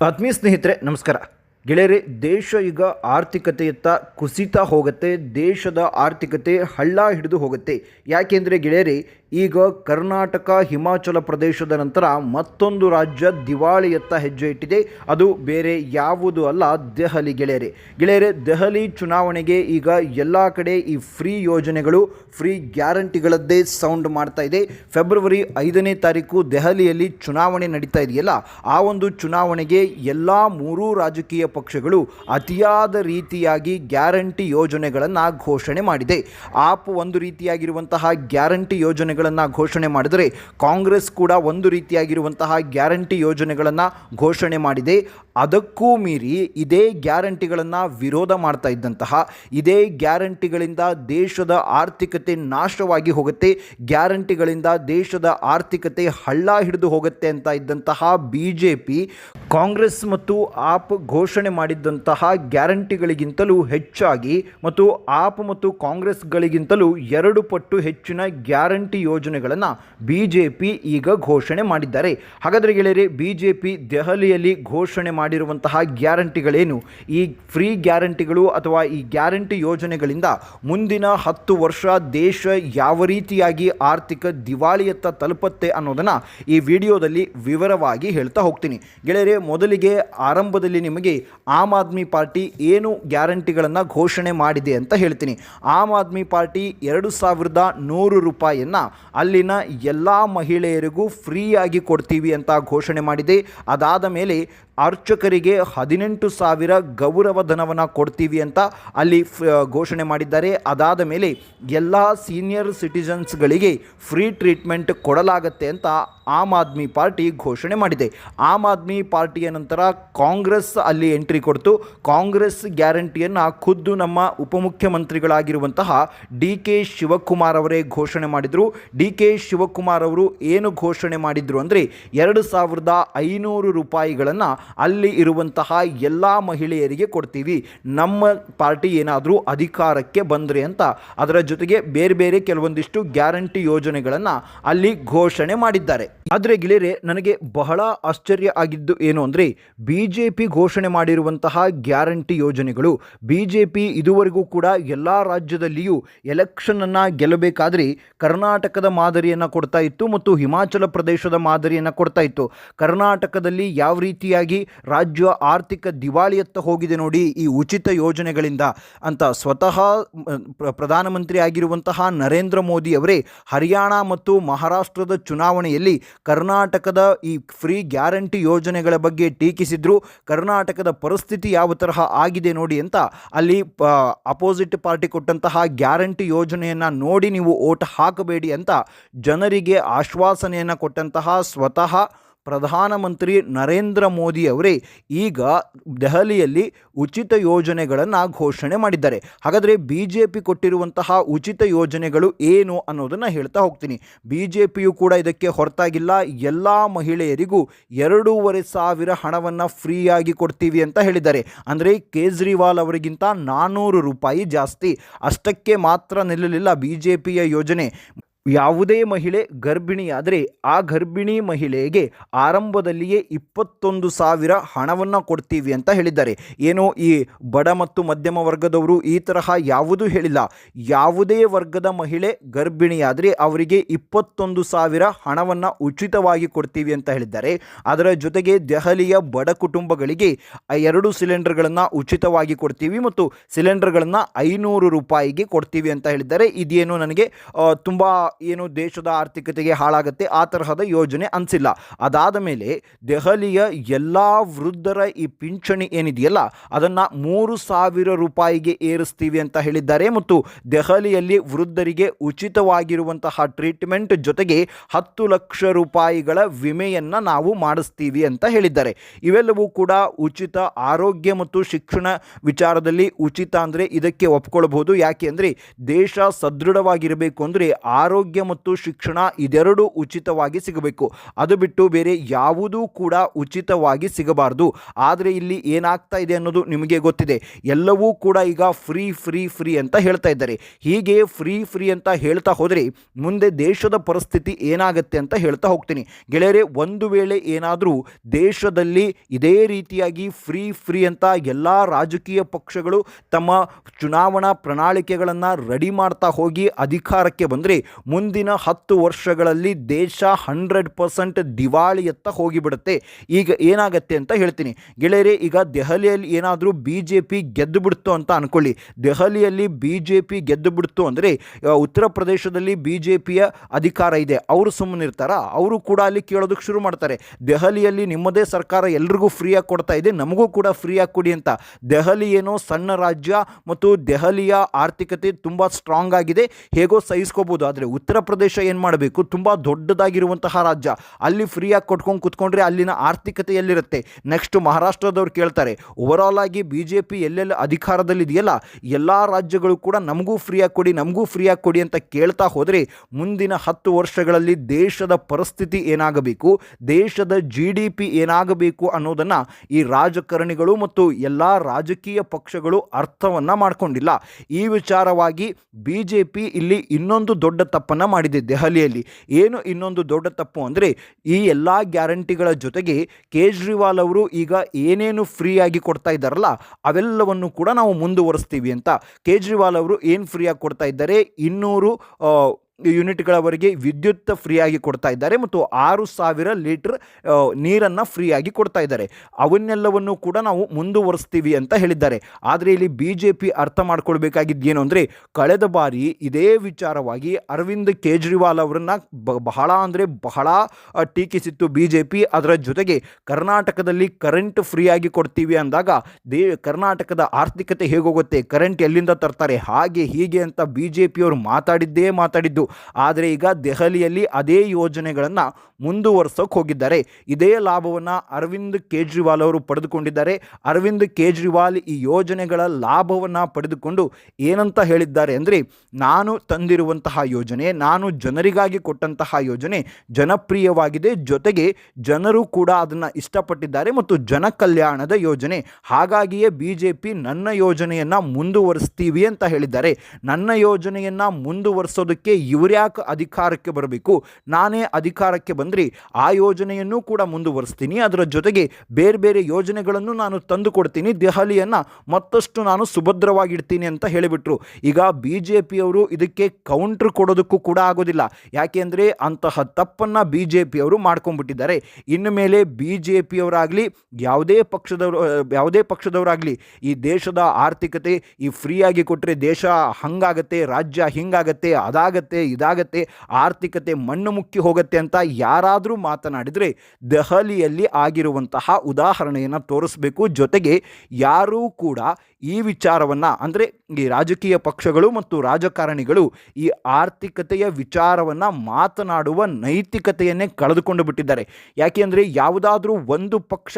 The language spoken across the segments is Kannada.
ಆತ್ಮೀಯ ಸ್ನೇಹಿತರೆ, ನಮಸ್ಕಾರ. ಗೆಳೆಯರೆ, ದೇಶ ಈಗ ಆರ್ಥಿಕತೆಯತ್ತ ಕುಸಿತ ಹೋಗುತ್ತೆ, ದೇಶದ ಆರ್ಥಿಕತೆ ಹಳ್ಳ ಹಿಡಿದು ಹೋಗುತ್ತೆ. ಯಾಕೆಂದರೆ ಗೆಳೆಯರೆ ಈಗ ಕರ್ನಾಟಕ, ಹಿಮಾಚಲ ಪ್ರದೇಶದ ನಂತರ ಮತ್ತೊಂದು ರಾಜ್ಯ ದಿವಾಳಿಯತ್ತ ಹೆಜ್ಜೆ ಇಟ್ಟಿದೆ. ಅದು ಬೇರೆ ಯಾವುದು ಅಲ್ಲ, ದೆಹಲಿ ಗೆಳೆಯರೆ. ಗೆಳೆಯರೆ, ದೆಹಲಿ ಚುನಾವಣೆಗೆ ಈಗ ಎಲ್ಲ ಕಡೆ ಈ ಫ್ರೀ ಯೋಜನೆಗಳು, ಫ್ರೀ ಗ್ಯಾರಂಟಿಗಳದ್ದೇ ಸೌಂಡ್ ಮಾಡ್ತಾ ಇದೆ. ಫೆಬ್ರವರಿ ಐದನೇ ತಾರೀಕು ದೆಹಲಿಯಲ್ಲಿ ಚುನಾವಣೆ ನಡೀತಾ ಇದೆಯಲ್ಲ, ಆ ಒಂದು ಚುನಾವಣೆಗೆ ಎಲ್ಲ ಮೂರೂ ರಾಜಕೀಯ ಪಕ್ಷಗಳು ಅತಿಯಾದ ರೀತಿಯಾಗಿ ಗ್ಯಾರಂಟಿ ಯೋಜನೆಗಳನ್ನು ಘೋಷಣೆ ಮಾಡಿದೆ. ಆಪ್ ಒಂದು ರೀತಿಯಾಗಿರುವಂತಹ ಗ್ಯಾರಂಟಿ ಯೋಜನೆಗಳನ್ನು ಘೋಷಣೆ ಮಾಡಿದರೆ ಕಾಂಗ್ರೆಸ್ ಕೂಡ ಒಂದು ರೀತಿಯಾಗಿರುವಂತಹ ಗ್ಯಾರಂಟಿ ಯೋಜನೆಗಳನ್ನು ಘೋಷಣೆ ಮಾಡಿದೆ. ಅದಕ್ಕೂ ಮೀರಿ ಇದೇ ಗ್ಯಾರಂಟಿಗಳನ್ನು ವಿರೋಧ ಮಾಡ್ತಾ ಇದ್ದಂತಹ, ಇದೇ ಗ್ಯಾರಂಟಿಗಳಿಂದ ದೇಶದ ಆರ್ಥಿಕತೆ ನಾಶವಾಗಿ ಹೋಗುತ್ತೆ, ಗ್ಯಾರಂಟಿಗಳಿಂದ ದೇಶದ ಆರ್ಥಿಕತೆ ಹಳ್ಳ ಹಿಡಿದು ಹೋಗುತ್ತೆ ಅಂತ ಇದ್ದಂತಹ ಬಿ ಕಾಂಗ್ರೆಸ್ ಮತ್ತು ಆಪ್ ಘೋಷಣೆ ಮಾಡಿದ್ದಂತಹ ಗ್ಯಾರಂಟಿಗಳಿಗಿಂತಲೂ ಹೆಚ್ಚಾಗಿ ಮತ್ತು ಆಪ್ ಮತ್ತು ಕಾಂಗ್ರೆಸ್ಗಳಿಗಿಂತಲೂ ಎರಡು ಪಟ್ಟು ಹೆಚ್ಚಿನ ಗ್ಯಾರಂಟಿ ಯೋಜನೆಗಳನ್ನು ಬಿ ಜೆ ಪಿ ಈಗ ಘೋಷಣೆ ಮಾಡಿದ್ದಾರೆ. ಹಾಗಾದರೆ ಗೆಳೆಯರೆ ಬಿ ಜೆ ಪಿ ದೆಹಲಿಯಲ್ಲಿ ಘೋಷಣೆ ಮಾಡಿರುವಂತಹ ಗ್ಯಾರಂಟಿಗಳೇನು? ಈ ಫ್ರೀ ಗ್ಯಾರಂಟಿಗಳು ಅಥವಾ ಈ ಗ್ಯಾರಂಟಿ ಯೋಜನೆಗಳಿಂದ ಮುಂದಿನ ಹತ್ತು ವರ್ಷ ದೇಶ ಯಾವ ರೀತಿಯಾಗಿ ಆರ್ಥಿಕ ದಿವಾಳಿಯತ್ತ ತಲುಪತ್ತೆ ಅನ್ನೋದನ್ನು ಈ ವಿಡಿಯೋದಲ್ಲಿ ವಿವರವಾಗಿ ಹೇಳ್ತಾ ಹೋಗ್ತೀನಿ. ಗೆಳೆಯರೆ, ಮೊದಲಿಗೆ ಆರಂಭದಲ್ಲಿ ನಿಮಗೆ ಆಮ್ ಆದ್ಮಿ ಪಾರ್ಟಿ ಏನು ಗ್ಯಾರಂಟಿಗಳನ್ನು ಘೋಷಣೆ ಮಾಡಿದೆ ಅಂತ ಹೇಳ್ತೀನಿ. ಆಮ್ ಆದ್ಮಿ ಪಾರ್ಟಿ ಎರಡು ಸಾವಿರದ ನೂರು ರೂಪಾಯಿಯನ್ನು ಅಲ್ಲಿನ ಎಲ್ಲ ಮಹಿಳೆಯರಿಗೂ ಫ್ರೀಯಾಗಿ ಕೊಡ್ತೀವಿ ಅಂತ ಘೋಷಣೆ ಮಾಡಿದೆ. ಅದಾದ ಮೇಲೆ ಅರ್ಚಕರಿಗೆ ಹದಿನೆಂಟು ಸಾವಿರ ಗೌರವ ಧನವನ್ನು ಕೊಡ್ತೀವಿ ಅಂತ ಅಲ್ಲಿ ಘೋಷಣೆ ಮಾಡಿದ್ದಾರೆ. ಅದಾದ ಮೇಲೆ ಎಲ್ಲ ಸೀನಿಯರ್ ಸಿಟಿಜನ್ಸ್ಗಳಿಗೆ ಫ್ರೀ ಟ್ರೀಟ್ಮೆಂಟ್ ಕೊಡಲಾಗತ್ತೆ ಅಂತ ಆಮ್ ಆದ್ಮಿ ಪಾರ್ಟಿ ಘೋಷಣೆ ಮಾಡಿದೆ. ಆಮ್ ಆದ್ಮಿ ಪಾರ್ಟಿಯ ನಂತರ ಕಾಂಗ್ರೆಸ್ ಅಲ್ಲಿ ಎಂಟ್ರಿ ಕೊಡ್ತು. ಕಾಂಗ್ರೆಸ್ ಗ್ಯಾರಂಟಿಯನ್ನು ಖುದ್ದು ನಮ್ಮ ಉಪಮುಖ್ಯಮಂತ್ರಿಗಳಾಗಿರುವಂತಹ ಡಿ ಕೆ ಶಿವಕುಮಾರ್ ಅವರೇ ಘೋಷಣೆ ಮಾಡಿದರು. ಡಿ ಕೆ ಶಿವಕುಮಾರ್ ಅವರು ಏನು ಘೋಷಣೆ ಮಾಡಿದರು ಅಂದರೆ ಎರಡು ಸಾವಿರದ ಐನೂರು ರೂಪಾಯಿಗಳನ್ನು ಅಲ್ಲಿ ಇರುವಂತಹ ಎಲ್ಲ ಮಹಿಳೆಯರಿಗೆ ಕೊಡ್ತೀವಿ. ನಮ್ಮ ಪಾರ್ಟಿ ಏನಾದರೂ ಅಧಿಕಾರಕ್ಕೆ ಬಂದರೆ ಅಂತ ಅದರ ಜೊತೆಗೆ ಬೇರೆ ಬೇರೆ ಕೆಲವೊಂದಿಷ್ಟು ಗ್ಯಾರಂಟಿ ಯೋಜನೆಗಳನ್ನು ಅಲ್ಲಿ ಘೋಷಣೆ ಮಾಡಿದ್ದಾರೆ. ಆದರೆ ಗೆಳೆಯರೆ, ನನಗೆ ಬಹಳ ಆಶ್ಚರ್ಯ ಆಗಿದ್ದು ಏನು ಅಂದರೆ ಬಿ ಜೆ ಪಿ ಘೋಷಣೆ ಮಾಡಿರುವಂತಹ ಗ್ಯಾರಂಟಿ ಯೋಜನೆಗಳು ಬಿ ಜೆ ಪಿ ಇದುವರೆಗೂ ಕೂಡ ಎಲ್ಲ ರಾಜ್ಯದಲ್ಲಿಯೂ ಎಲೆಕ್ಷನನ್ನು ಗೆಲ್ಲಬೇಕಾದ್ರೆ ಕರ್ನಾಟಕದ ಮಾದರಿಯನ್ನು ಕೊಡ್ತಾ ಇತ್ತು ಮತ್ತು ಹಿಮಾಚಲ ಪ್ರದೇಶದ ಮಾದರಿಯನ್ನು ಕೊಡ್ತಾ ಇತ್ತು. ಕರ್ನಾಟಕದಲ್ಲಿ ಯಾವ ರೀತಿಯಾಗಿ ರಾಜ್ಯ ಆರ್ಥಿಕ ದಿವಾಳಿಯತ್ತ ಹೋಗಿದೆ ನೋಡಿ ಈ ಉಚಿತ ಯೋಜನೆಗಳಿಂದ ಅಂತ ಸ್ವತಃ ಪ್ರಧಾನಮಂತ್ರಿ ಆಗಿರುವಂತಹ ನರೇಂದ್ರ ಮೋದಿ ಅವರೇ ಹರಿಯಾಣ ಮತ್ತು ಮಹಾರಾಷ್ಟ್ರದ ಚುನಾವಣೆಯಲ್ಲಿ ಕರ್ನಾಟಕದ ಈ ಫ್ರೀ ಗ್ಯಾರಂಟಿ ಯೋಜನೆಗಳ ಬಗ್ಗೆ ಟೀಕಿಸಿದ್ರು. ಕರ್ನಾಟಕದ ಪರಿಸ್ಥಿತಿ ಯಾವ ತರಹ ಆಗಿದೆ ನೋಡಿ ಅಂತ ಅಲ್ಲಿ ಅಪೋಸಿಟ್ ಪಾರ್ಟಿ ಕೊಟ್ಟಂತಹ ಗ್ಯಾರಂಟಿ ಯೋಜನೆಯನ್ನು ನೋಡಿ ನೀವು ಓಟ್ ಹಾಕಬೇಡಿ ಅಂತ ಜನರಿಗೆ ಆಶ್ವಾಸನೆಯನ್ನು ಕೊಟ್ಟಂತಹ ಸ್ವತಃ ಪ್ರಧಾನಮಂತ್ರಿ ನರೇಂದ್ರ ಮೋದಿ ಅವರೇ ಈಗ ದೆಹಲಿಯಲ್ಲಿ ಉಚಿತ ಯೋಜನೆಗಳನ್ನು ಘೋಷಣೆ ಮಾಡಿದ್ದಾರೆ. ಹಾಗಾದರೆ ಬಿ ಜೆ ಪಿ ಕೊಟ್ಟಿರುವಂತಹ ಉಚಿತ ಯೋಜನೆಗಳು ಏನು ಅನ್ನೋದನ್ನು ಹೇಳ್ತಾ ಹೋಗ್ತೀನಿ. ಬಿ ಜೆ ಪಿಯು ಕೂಡ ಇದಕ್ಕೆ ಹೊರತಾಗಿಲ್ಲ. ಎಲ್ಲ ಮಹಿಳೆಯರಿಗೂ ಎರಡೂವರೆ ಸಾವಿರ ಹಣವನ್ನು ಫ್ರೀಯಾಗಿ ಕೊಡ್ತೀವಿ ಅಂತ ಹೇಳಿದ್ದಾರೆ. ಅಂದರೆ ಕೇಜ್ರಿವಾಲ್ ಅವರಿಗಿಂತ ನಾನ್ನೂರು ರೂಪಾಯಿ ಜಾಸ್ತಿ. ಅಷ್ಟಕ್ಕೆ ಮಾತ್ರ ನಿಲ್ಲಲಿಲ್ಲ ಬಿ ಜೆ ಪಿಯ ಯೋಜನೆ. ಯಾವುದೇ ಮಹಿಳೆ ಗರ್ಭಿಣಿಯಾದರೆ ಆ ಗರ್ಭಿಣಿ ಮಹಿಳೆಗೆ ಆರಂಭದಲ್ಲಿಯೇ ಇಪ್ಪತ್ತೊಂದು ಸಾವಿರ ಹಣವನ್ನು ಕೊಡ್ತೀವಿ ಅಂತ ಹೇಳಿದ್ದಾರೆ. ಏನು ಈ ಬಡ ಮತ್ತು ಮಧ್ಯಮ ವರ್ಗದವರು ಈ ತರಹ ಯಾವುದೂ ಹೇಳಿಲ್ಲ. ಯಾವುದೇ ವರ್ಗದ ಮಹಿಳೆ ಗರ್ಭಿಣಿಯಾದರೆ ಅವರಿಗೆ ಇಪ್ಪತ್ತೊಂದು ಸಾವಿರ ಹಣವನ್ನು ಉಚಿತವಾಗಿ ಕೊಡ್ತೀವಿ ಅಂತ ಹೇಳಿದ್ದಾರೆ. ಅದರ ಜೊತೆಗೆ ದೆಹಲಿಯ ಬಡ ಕುಟುಂಬಗಳಿಗೆ ಎರಡು ಸಿಲಿಂಡರ್ಗಳನ್ನು ಉಚಿತವಾಗಿ ಕೊಡ್ತೀವಿ ಮತ್ತು ಸಿಲಿಂಡರ್ಗಳನ್ನು ಐನೂರು ರೂಪಾಯಿಗೆ ಕೊಡ್ತೀವಿ ಅಂತ ಹೇಳಿದ್ದಾರೆ. ಇದೇನು ನನಗೆ ತುಂಬ ಏನು ದೇಶದ ಆರ್ಥಿಕತೆಗೆ ಹಾಳಾಗುತ್ತೆ, ಆ ತರಹದ ಯೋಜನೆ ಅನಿಸಿಲ್ಲ. ಅದಾದ ಮೇಲೆ ದೆಹಲಿಯ ಎಲ್ಲ ವೃದ್ಧರ ಈ ಪಿಂಚಣಿ ಏನಿದೆಯಲ್ಲ, ಅದನ್ನು ಮೂರು ಸಾವಿರ ರೂಪಾಯಿಗೆ ಏರಿಸ್ತೀವಿ ಅಂತ ಹೇಳಿದ್ದಾರೆ. ಮತ್ತು ದೆಹಲಿಯಲ್ಲಿ ವೃದ್ಧರಿಗೆ ಉಚಿತವಾಗಿರುವಂತಹ ಟ್ರೀಟ್ಮೆಂಟ್ ಜೊತೆಗೆ ಹತ್ತು ಲಕ್ಷ ರೂಪಾಯಿಗಳ ವಿಮೆಯನ್ನು ನಾವು ಮಾಡಿಸ್ತೀವಿ ಅಂತ ಹೇಳಿದ್ದಾರೆ. ಇವೆಲ್ಲವೂ ಕೂಡ ಉಚಿತ ಆರೋಗ್ಯ ಮತ್ತು ಶಿಕ್ಷಣ ವಿಚಾರದಲ್ಲಿ ಉಚಿತ ಅಂದರೆ ಇದಕ್ಕೆ ಒಪ್ಕೊಳ್ಬಹುದು. ಯಾಕೆ ಅಂದರೆ ದೇಶ ಸದೃಢವಾಗಿರಬೇಕು ಅಂದರೆ ಆರೋಗ್ಯ ಆರೋಗ್ಯ ಮತ್ತು ಶಿಕ್ಷಣ ಇದೆರಡೂ ಉಚಿತವಾಗಿ ಸಿಗಬೇಕು. ಅದು ಬಿಟ್ಟು ಬೇರೆ ಯಾವುದೂ ಕೂಡ ಉಚಿತವಾಗಿ ಸಿಗಬಾರ್ದು. ಆದರೆ ಇಲ್ಲಿ ಏನಾಗ್ತಾ ಇದೆ ಅನ್ನೋದು ನಿಮಗೆ ಗೊತ್ತಿದೆ. ಎಲ್ಲವೂ ಕೂಡ ಈಗ ಫ್ರೀ ಫ್ರೀ ಫ್ರೀ ಅಂತ ಹೇಳ್ತಾ ಇದ್ದಾರೆ. ಹೀಗೆ ಫ್ರೀ ಫ್ರೀ ಅಂತ ಹೇಳ್ತಾ ಹೋದರೆ ಮುಂದೆ ದೇಶದ ಪರಿಸ್ಥಿತಿ ಏನಾಗುತ್ತೆ ಅಂತ ಹೇಳ್ತಾ ಹೋಗ್ತೀನಿ. ಗೆಳೆಯರೆ, ಒಂದು ವೇಳೆ ಏನಾದರೂ ದೇಶದಲ್ಲಿ ಇದೇ ರೀತಿಯಾಗಿ ಫ್ರೀ ಫ್ರೀ ಅಂತ ಎಲ್ಲ ರಾಜಕೀಯ ಪಕ್ಷಗಳು ತಮ್ಮ ಚುನಾವಣಾ ಪ್ರಣಾಳಿಕೆಗಳನ್ನು ರೆಡಿ ಮಾಡ್ತಾ ಹೋಗಿ ಅಧಿಕಾರಕ್ಕೆ ಬಂದರೆ ಮುಂದಿನ ಹತ್ತು ವರ್ಷಗಳಲ್ಲಿ ದೇಶ ಹಂಡ್ರೆಡ್ ಪರ್ಸೆಂಟ್ ದಿವಾಳಿಯತ್ತ ಹೋಗಿಬಿಡುತ್ತೆ. ಈಗ ಏನಾಗತ್ತೆ ಅಂತ ಹೇಳ್ತೀನಿ. ಗೆಳೆಯರೆ, ಈಗ ದೆಹಲಿಯಲ್ಲಿ ಏನಾದರೂ ಬಿ ಜೆ ಪಿ ಗೆದ್ದು ಬಿಡ್ತು ಅಂತ ಅನ್ಕೊಳ್ಳಿ. ದೆಹಲಿಯಲ್ಲಿ ಬಿ ಜೆ ಪಿ ಗೆದ್ದು ಬಿಡ್ತು ಅಂದರೆ ಉತ್ತರ ಪ್ರದೇಶದಲ್ಲಿ ಬಿ ಜೆ ಪಿಯ ಅಧಿಕಾರ ಇದೆ. ಅವರು ಸುಮ್ಮನಿರ್ತಾರಾ ಅವರು ಕೂಡ ಅಲ್ಲಿ ಕೇಳೋದಕ್ಕೆ ಶುರು ಮಾಡ್ತಾರೆ. ದೆಹಲಿಯಲ್ಲಿ ನಿಮ್ಮದೇ ಸರ್ಕಾರ ಎಲ್ರಿಗೂ ಫ್ರೀಯಾಗಿ ಕೊಡ್ತಾ ಇದೆ. ನಮಗೂ ಕೂಡ ಫ್ರೀಯಾಗಿ ಕೊಡಿ ಅಂತ. ದೆಹಲಿ ಏನೋ ಸಣ್ಣ ರಾಜ್ಯ ಮತ್ತು ದೆಹಲಿಯ ಆರ್ಥಿಕತೆ ತುಂಬ ಸ್ಟ್ರಾಂಗ್ ಆಗಿದೆ. ಹೇಗೋ ಸಹಿಸ್ಕೋಬೋದು. ಆದರೆ ಉತ್ತರ ಪ್ರದೇಶ ಏನು ಮಾಡಬೇಕು? ತುಂಬ ದೊಡ್ಡದಾಗಿರುವಂತಹ ರಾಜ್ಯ. ಅಲ್ಲಿ ಫ್ರೀಯಾಗಿ ಕೊಟ್ಕೊಂಡು ಕುತ್ಕೊಂಡ್ರೆ ಅಲ್ಲಿನ ಆರ್ಥಿಕತೆ ಎಲ್ಲಿರುತ್ತೆ ನೆಕ್ಸ್ಟ್ ಮಹಾರಾಷ್ಟ್ರದವ್ರು ಕೇಳ್ತಾರೆ ಓವರಾಲ್ ಆಗಿ ಬಿ ಜೆ ಪಿ ಎಲ್ಲೆಲ್ಲ ಅಧಿಕಾರದಲ್ಲಿದೆಯಲ್ಲ? ಎಲ್ಲ ರಾಜ್ಯಗಳು ಕೂಡ ನಮಗೂ ಫ್ರೀಯಾಗಿ ಕೊಡಿ, ನಮಗೂ ಫ್ರೀಯಾಗಿ ಕೊಡಿ ಅಂತ ಕೇಳ್ತಾ ಹೋದರೆ ಮುಂದಿನ ಹತ್ತು ವರ್ಷಗಳಲ್ಲಿ ದೇಶದ ಪರಿಸ್ಥಿತಿ ಏನಾಗಬೇಕು? ದೇಶದ ಜಿ ಡಿ ಪಿ ಏನಾಗಬೇಕು ಅನ್ನೋದನ್ನು ಈ ರಾಜಕಾರಣಿಗಳು ಮತ್ತು ಎಲ್ಲ ರಾಜಕೀಯ ಪಕ್ಷಗಳು ಅರ್ಥವನ್ನು ಮಾಡಿಕೊಂಡಿಲ್ಲ. ಈ ವಿಚಾರವಾಗಿ ಬಿ ಜೆ ಪಿ ಇಲ್ಲಿ ಇನ್ನೊಂದು ದೊಡ್ಡ ತಪ್ಪನ್ನು ಮಾಡಿದೆ ದೆಹಲಿಯಲ್ಲಿ. ಏನು ಇನ್ನೊಂದು ದೊಡ್ಡ ತಪ್ಪು ಅಂದರೆ ಈ ಎಲ್ಲ ಗ್ಯಾರಂಟಿಗಳ ಜೊತೆಗೆ ಕೇಜ್ರಿವಾಲ್ ಅವರು ಈಗ ಏನೇನು ಫ್ರೀಯಾಗಿ ಕೊಡ್ತಾ ಇದ್ದಾರಲ್ಲ, ಅವೆಲ್ಲವನ್ನು ಕೂಡ ನಾವು ಮುಂದುವರಿಸ್ತೀವಿ ಅಂತ ಕೇಜ್ರಿವಾಲ್ ಅವರು ಏನು ಫ್ರೀಯಾಗಿ ಕೊಡ್ತಾ ಇದ್ದಾರೆ? ಇನ್ನೂರು ಯೂನಿಟ್ಗಳವರೆಗೆ ವಿದ್ಯುತ್ ಫ್ರೀಯಾಗಿ ಕೊಡ್ತಾ ಇದ್ದಾರೆ ಮತ್ತು ಆರು ಸಾವಿರ ಲೀಟರ್ ನೀರನ್ನು ಫ್ರೀಯಾಗಿ ಕೊಡ್ತಾ ಇದ್ದಾರೆ. ಅವನ್ನೆಲ್ಲವನ್ನು ಕೂಡ ನಾವು ಮುಂದುವರಿಸ್ತೀವಿ ಅಂತ ಹೇಳಿದ್ದಾರೆ. ಆದರೆ ಇಲ್ಲಿ ಬಿ ಜೆ ಪಿ ಅರ್ಥ ಮಾಡ್ಕೊಳ್ಬೇಕಾಗಿದ್ದೇನು ಅಂದರೆ, ಕಳೆದ ಬಾರಿ ಇದೇ ವಿಚಾರವಾಗಿ ಅರವಿಂದ್ ಕೇಜ್ರಿವಾಲ್ ಅವರನ್ನು ಬಹಳ ಅಂದರೆ ಬಹಳ ಟೀಕಿಸಿತ್ತು ಬಿ ಜೆ ಪಿ ಅದರ ಜೊತೆಗೆ ಕರ್ನಾಟಕದಲ್ಲಿ ಕರೆಂಟ್ ಫ್ರೀಯಾಗಿ ಕೊಡ್ತೀವಿ ಅಂದಾಗ, ದೇ, ಕರ್ನಾಟಕದ ಆರ್ಥಿಕತೆ ಹೇಗೋಗುತ್ತೆ? ಕರೆಂಟ್ ಎಲ್ಲಿಂದ ತರ್ತಾರೆ? ಹಾಗೆ ಹೀಗೆ ಅಂತ ಬಿ ಜೆ ಪಿಯವರು ಮಾತಾಡಿದ್ದೇ ಮಾತಾಡಿದ್ದು. ಆದರೆ ಈಗ ದೆಹಲಿಯಲ್ಲಿ ಅದೇ ಯೋಜನೆಗಳನ್ನು ಮುಂದುವರ್ಸೋಕೆ ಹೋಗಿದ್ದಾರೆ. ಇದೇ ಲಾಭವನ್ನು ಅರವಿಂದ್ ಕೇಜ್ರಿವಾಲ್ ಅವರು ಪಡೆದುಕೊಂಡಿದ್ದಾರೆ. ಅರವಿಂದ್ ಕೇಜ್ರಿವಾಲ್ ಈ ಯೋಜನೆಗಳ ಲಾಭವನ್ನು ಪಡೆದುಕೊಂಡು ಏನಂತ ಹೇಳಿದ್ದಾರೆ ಅಂದರೆ, ನಾನು ತಂದಿರುವಂತಹ ಯೋಜನೆ, ನಾನು ಜನರಿಗಾಗಿ ಕೊಟ್ಟಂತಹ ಯೋಜನೆ ಜನಪ್ರಿಯವಾಗಿದೆ. ಜೊತೆಗೆ ಜನರು ಕೂಡ ಅದನ್ನು ಇಷ್ಟಪಟ್ಟಿದ್ದಾರೆ ಮತ್ತು ಜನ ಕಲ್ಯಾಣದ ಯೋಜನೆ. ಹಾಗಾಗಿಯೇ ಬಿ ಜೆ ಪಿ ನನ್ನ ಯೋಜನೆಯನ್ನು ಮುಂದುವರಿಸ್ತೀವಿ ಅಂತ ಹೇಳಿದ್ದಾರೆ. ನನ್ನ ಯೋಜನೆಯನ್ನು ಮುಂದುವರಿಸೋದಕ್ಕೆ ಇವ್ರ್ಯಾಕೆ ಅಧಿಕಾರಕ್ಕೆ ಬರಬೇಕು? ನಾನೇ ಅಧಿಕಾರಕ್ಕೆ ಬಂದರೆ ಆ ಯೋಜನೆಯನ್ನು ಕೂಡ ಮುಂದುವರಿಸ್ತೀನಿ. ಅದರ ಜೊತೆಗೆ ಬೇರೆ ಬೇರೆ ಯೋಜನೆಗಳನ್ನು ನಾನು ತಂದು ಕೊಡ್ತೀನಿ ದೆಹಲಿಯನ್ನು ಮತ್ತಷ್ಟು ನಾನು ಸುಭದ್ರವಾಗಿಡ್ತೀನಿ ಅಂತ ಹೇಳಿಬಿಟ್ರು. ಈಗ ಬಿ ಜೆ ಪಿಯವರು ಇದಕ್ಕೆ ಕೌಂಟ್ರ್ ಕೊಡೋದಕ್ಕೂ ಕೂಡ ಆಗೋದಿಲ್ಲ. ಯಾಕೆಂದರೆ ಅಂತಹ ತಪ್ಪನ್ನು ಬಿ ಜೆ ಪಿಯವರು ಮಾಡ್ಕೊಂಡ್ಬಿಟ್ಟಿದ್ದಾರೆ. ಇನ್ನು ಮೇಲೆ ಬಿ ಜೆ ಪಿಯವರಾಗಲಿ ಯಾವುದೇ ಪಕ್ಷದವರು, ಯಾವುದೇ ಪಕ್ಷದವರಾಗಲಿ, ಈ ದೇಶದ ಆರ್ಥಿಕತೆ ಈ ಫ್ರೀಯಾಗಿ ಕೊಟ್ಟರೆ ದೇಶ ಹಂಗಾಗತ್ತೆ, ರಾಜ್ಯ ಹಿಂಗಾಗತ್ತೆ, ಅದಾಗತ್ತೆ ಇದಾಗತ್ತೆ, ಆರ್ಥಿಕತೆ ಮಣ್ಣು ಮುಕ್ಕಿ ಹೋಗುತ್ತೆ ಅಂತ ಯಾರಾದರೂ ಮಾತನಾಡಿದರೆ ದೆಹಲಿಯಲ್ಲಿ ಆಗಿರುವಂತಹ ಉದಾಹರಣೆಯನ್ನು ತೋರಿಸಬೇಕು. ಜೊತೆಗೆ ಯಾರೂ ಕೂಡ ಈ ವಿಚಾರವನ್ನು ಅಂದರೆ ಈ ರಾಜಕೀಯ ಪಕ್ಷಗಳು ಮತ್ತು ರಾಜಕಾರಣಿಗಳು ಈ ಆರ್ಥಿಕತೆಯ ವಿಚಾರವನ್ನು ಮಾತನಾಡುವ ನೈತಿಕತೆಯನ್ನೇ ಕಳೆದುಕೊಂಡು ಬಿಟ್ಟಿದ್ದಾರೆ. ಯಾಕೆಂದರೆ ಯಾವುದಾದ್ರೂ ಒಂದು ಪಕ್ಷ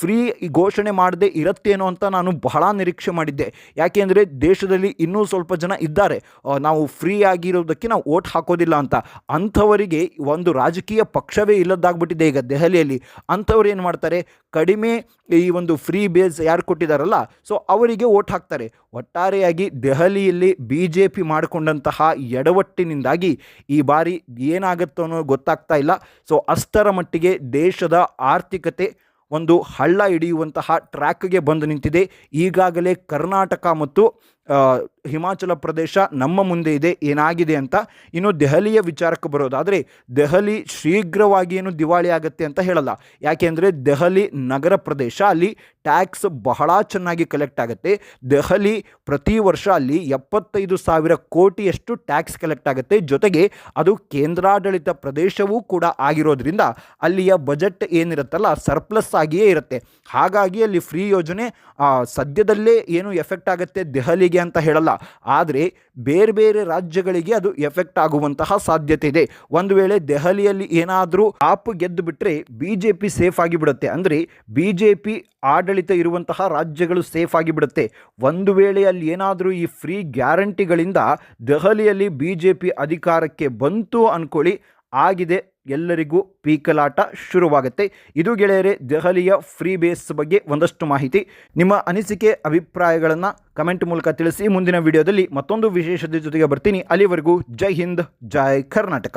ಫ್ರೀ ಘೋಷಣೆ ಮಾಡದೆ ಇರುತ್ತೇನೋ ಅಂತ ನಾನು ಬಹಳ ನಿರೀಕ್ಷೆ ಮಾಡಿದ್ದೆ. ಯಾಕೆಂದರೆ ದೇಶದಲ್ಲಿ ಇನ್ನೂ ಸ್ವಲ್ಪ ಜನ ಇದ್ದಾರೆ. ನಾವು ಫ್ರೀ ಆಗಿರೋದಕ್ಕೆ ನಾವು ಓಟ್ ಹಾಕೋದಿಲ್ಲ ಅಂತ. ಅಂಥವರಿಗೆ ಒಂದು ರಾಜಕೀಯ ಪಕ್ಷವೇ ಇಲ್ಲದಾಗ್ಬಿಟ್ಟಿದೆ ಈಗ ದೆಹಲಿಯಲ್ಲಿ. ಅಂಥವ್ರು ಏನು ಮಾಡ್ತಾರೆ? ಕಡಿಮೆ ಈ ಒಂದು ಫ್ರೀ ಬೇಸ್ ಯಾರು ಕೊಟ್ಟಿದ್ದಾರಲ್ಲ ಸೊ ಅವರಿಗೆ ಓಟ್ ಹಾಕ್ತಾರೆ. ಒಟ್ಟಾರೆಯಾಗಿ ದೆಹಲಿಯಲ್ಲಿ ಬಿ ಜೆ ಪಿ ಮಾಡಿಕೊಂಡಂತಹ ಎಡವಟ್ಟಿನಿಂದಾಗಿ ಈ ಬಾರಿ ಏನಾಗುತ್ತೋ ಅನ್ನೋ ಗೊತ್ತಾಗ್ತಾ ಇಲ್ಲ. ಸೊ ಅಷ್ಟರ ಮಟ್ಟಿಗೆ ದೇಶದ ಆರ್ಥಿಕತೆ ಒಂದು ಹಳ್ಳ ಹಿಡಿಯುವಂತಹ ಟ್ರ್ಯಾಕ್ಗೆ ಬಂದು ನಿಂತಿದೆ. ಈಗಾಗಲೇ ಕರ್ನಾಟಕ ಮತ್ತು ಹಿಮಾಚಲ ಪ್ರದೇಶ ನಮ್ಮ ಮುಂದೆ ಇದೆ, ಏನಾಗಿದೆ ಅಂತ ಇನ್ನು ದೆಹಲಿಯ ವಿಚಾರಕ್ಕೆ ಬರೋದಾದರೆ, ದೆಹಲಿ ಶೀಘ್ರವಾಗಿ ಏನು ದಿವಾಳಿ ಆಗುತ್ತೆ ಅಂತ ಹೇಳಲ್ಲ. ಯಾಕೆಂದರೆ ದೆಹಲಿ ನಗರ ಪ್ರದೇಶ ಅಲ್ಲಿ ಟ್ಯಾಕ್ಸ್ ಬಹಳ ಚೆನ್ನಾಗಿ ಕಲೆಕ್ಟ್ ಆಗುತ್ತೆ. ದೆಹಲಿ ಪ್ರತಿ ವರ್ಷ ಅಲ್ಲಿ ಎಪ್ಪತ್ತೈದು ಸಾವಿರ ಕೋಟಿಯಷ್ಟು ಟ್ಯಾಕ್ಸ್ ಕಲೆಕ್ಟ್ ಆಗುತ್ತೆ. ಜೊತೆಗೆ ಅದು ಕೇಂದ್ರಾಡಳಿತ ಪ್ರದೇಶವೂ ಕೂಡ ಆಗಿರೋದ್ರಿಂದ ಅಲ್ಲಿಯ ಬಜೆಟ್ ಏನಿರುತ್ತಲ್ಲ, ಸರ್ಪ್ಲಸ್ ಆಗಿಯೇ ಇರುತ್ತೆ. ಹಾಗಾಗಿ ಅಲ್ಲಿ ಫ್ರೀ ಯೋಜನೆ ಸದ್ಯದಲ್ಲೇ ಏನು ಎಫೆಕ್ಟ್ ಆಗುತ್ತೆ ದೆಹಲಿಗೆ ಅಂತ ಹೇಳಲ್ಲ. ಆದರೆ ಬೇರೆ ಬೇರೆ ರಾಜ್ಯಗಳಿಗೆ ಅದು ಎಫೆಕ್ಟ್ ಆಗುವಂತಹ ಸಾಧ್ಯತೆ ಇದೆ ಒಂದು ವೇಳೆ ದೆಹಲಿಯಲ್ಲಿ ಏನಾದರೂ ಆಪ್ ಗೆದ್ದು ಬಿಟ್ಟರೆ ಬಿ ಜೆ ಪಿ ಸೇಫ್ ಆಗಿಬಿಡುತ್ತೆ. ಅಂದರೆ ಬಿ ಜೆ ಪಿ ಆಡಳಿತ ಇರುವಂತಹ ರಾಜ್ಯಗಳು ಸೇಫ್ ಆಗಿಬಿಡುತ್ತೆ. ಒಂದು ವೇಳೆ ಅಲ್ಲಿ ಏನಾದರೂ ಈ ಫ್ರೀ ಗ್ಯಾರಂಟಿಗಳಿಂದ ದೆಹಲಿಯಲ್ಲಿ ಬಿ ಜೆ ಪಿ ಅಧಿಕಾರಕ್ಕೆ ಬಂತು ಅಂದ್ಕೊಳ್ಳಿ ಆಗಿದೆ. ಎಲ್ಲರಿಗೂ ಪೀಕಲಾಟ ಶುರುವಾಗುತ್ತೆ. ಇದು ಗೆಳೆಯರೆ, ದೆಹಲಿಯ ಫ್ರೀ ಬೇಸ್ ಬಗ್ಗೆ ಒಂದಷ್ಟು ಮಾಹಿತಿ. ನಿಮ್ಮ ಅನಿಸಿಕೆ, ಅಭಿಪ್ರಾಯಗಳನ್ನು ಕಮೆಂಟ್ ಮೂಲಕ ತಿಳಿಸಿ. ಮುಂದಿನ ವಿಡಿಯೋದಲ್ಲಿ ಮತ್ತೊಂದು ವಿಶೇಷತೆ ಜೊತೆಗೆ ಬರ್ತೀನಿ. ಅಲ್ಲಿವರೆಗೂ ಜೈ ಹಿಂದ್, ಜೈ ಕರ್ನಾಟಕ.